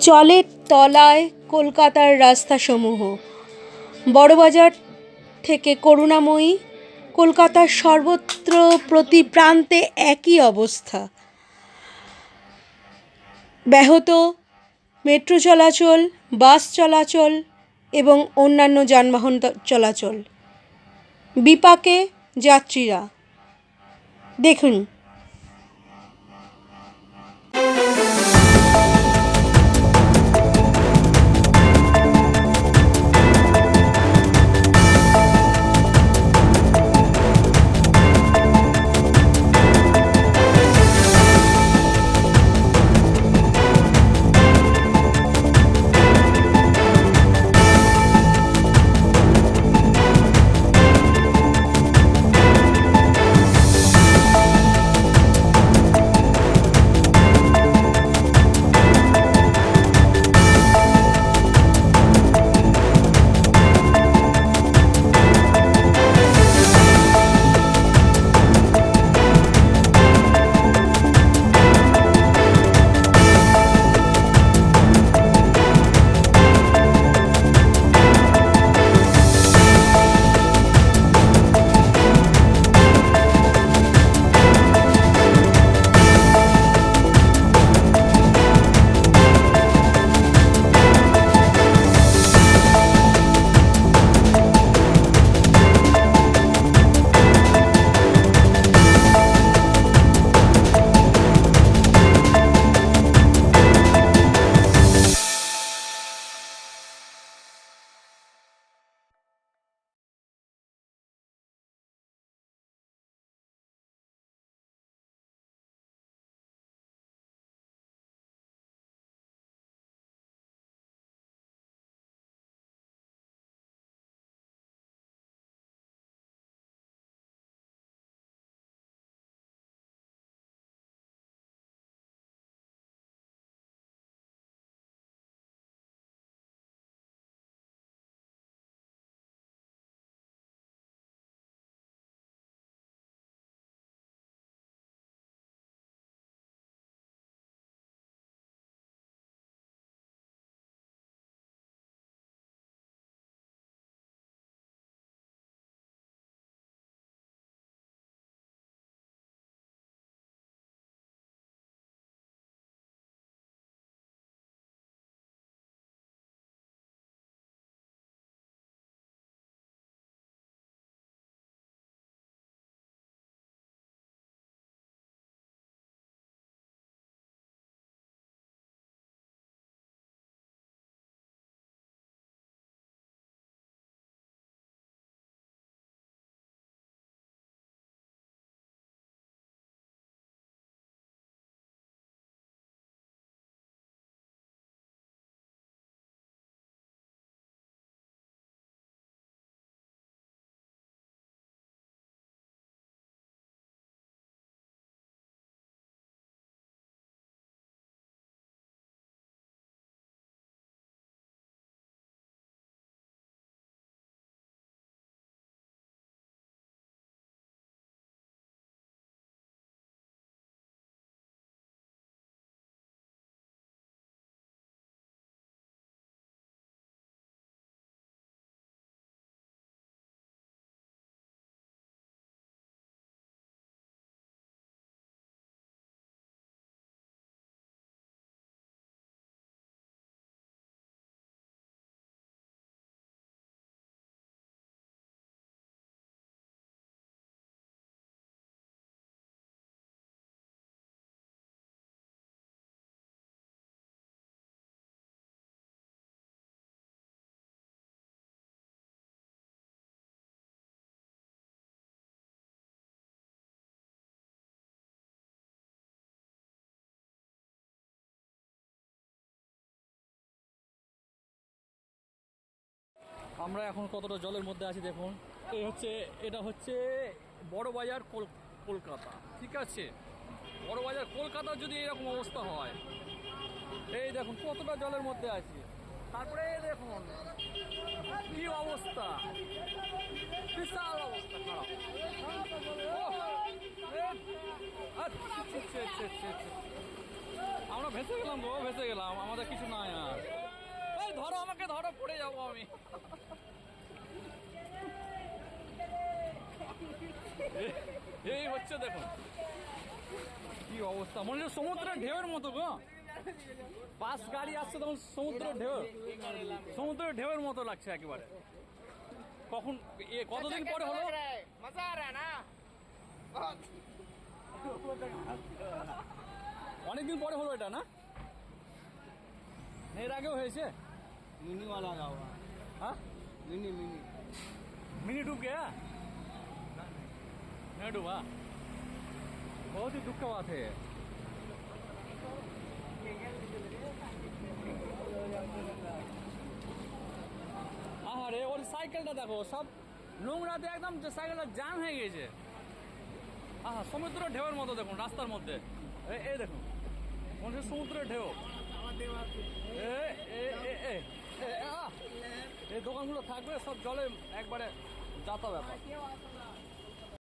জলের তলায় কলকাতার রাস্তাসমূহ। বড়বাজার থেকে করুণাময়ী, কলকাতার সর্বত্র প্রতি প্রান্তে একই অবস্থা। ব্যাহত মেট্রো চলাচল, বাস চলাচল এবং অন্যান্য যানবাহন চলাচল। বিপাকে যাত্রীরা। দেখুন আমরা এখন কতটা জলের মধ্যে আছি দেখুন। এই হচ্ছে, এটা হচ্ছে বড় বাজার কল- কলকাতা, ঠিক আছে? বড় বাজার কলকাতার যদি এরকম অবস্থা হয়, এই দেখুন কতটা জলের মধ্যে আছি। তারপরে দেখুন, কি অবস্থা? বিশাল অবস্থা, খারাপ। আমরা ভেসে গেলাম গো, ভেসে গেলাম। আমাদের কিছু নাই আর। এই ধরো আমাকে ধরো পড়ে যাব আমি। এই হচ্ছে দেখো কি অবস্থা? মনে হচ্ছে সমুদ্রের ঢেউয়ের মতো গো। বাস গাড়ি আসছে তখন সমুদ্র ঢেউ। সমুদ্রের ঢেউয়ের মতো লাগছে একেবারে। কখন এ কতদিন পরে হলো? মজা না। অনেকদিন পরে হলো এটা না? এর আগেও হয়েছে? मिनी वाला लगा हुआ हाँ मिनी मिनी मिनी डूब गया नहीं डूबा बहुत ही दुख का बात है আরে ওর সাইকেলটা দেখো সব নোংরাতে একদম যে সাইকেলটা জাম হয়ে গেছে আহা সমুদ্র ঢেউয়ের মতো দেখুন রাস্তার মধ্যে এই- এই দেখুন মনে হচ্ছে সমুদ্রের ঢেউ এ এ এ এ এ, আহ! এই দোকানগুলো থাকবে সব জলে একবারে যাতা ব্যাপার।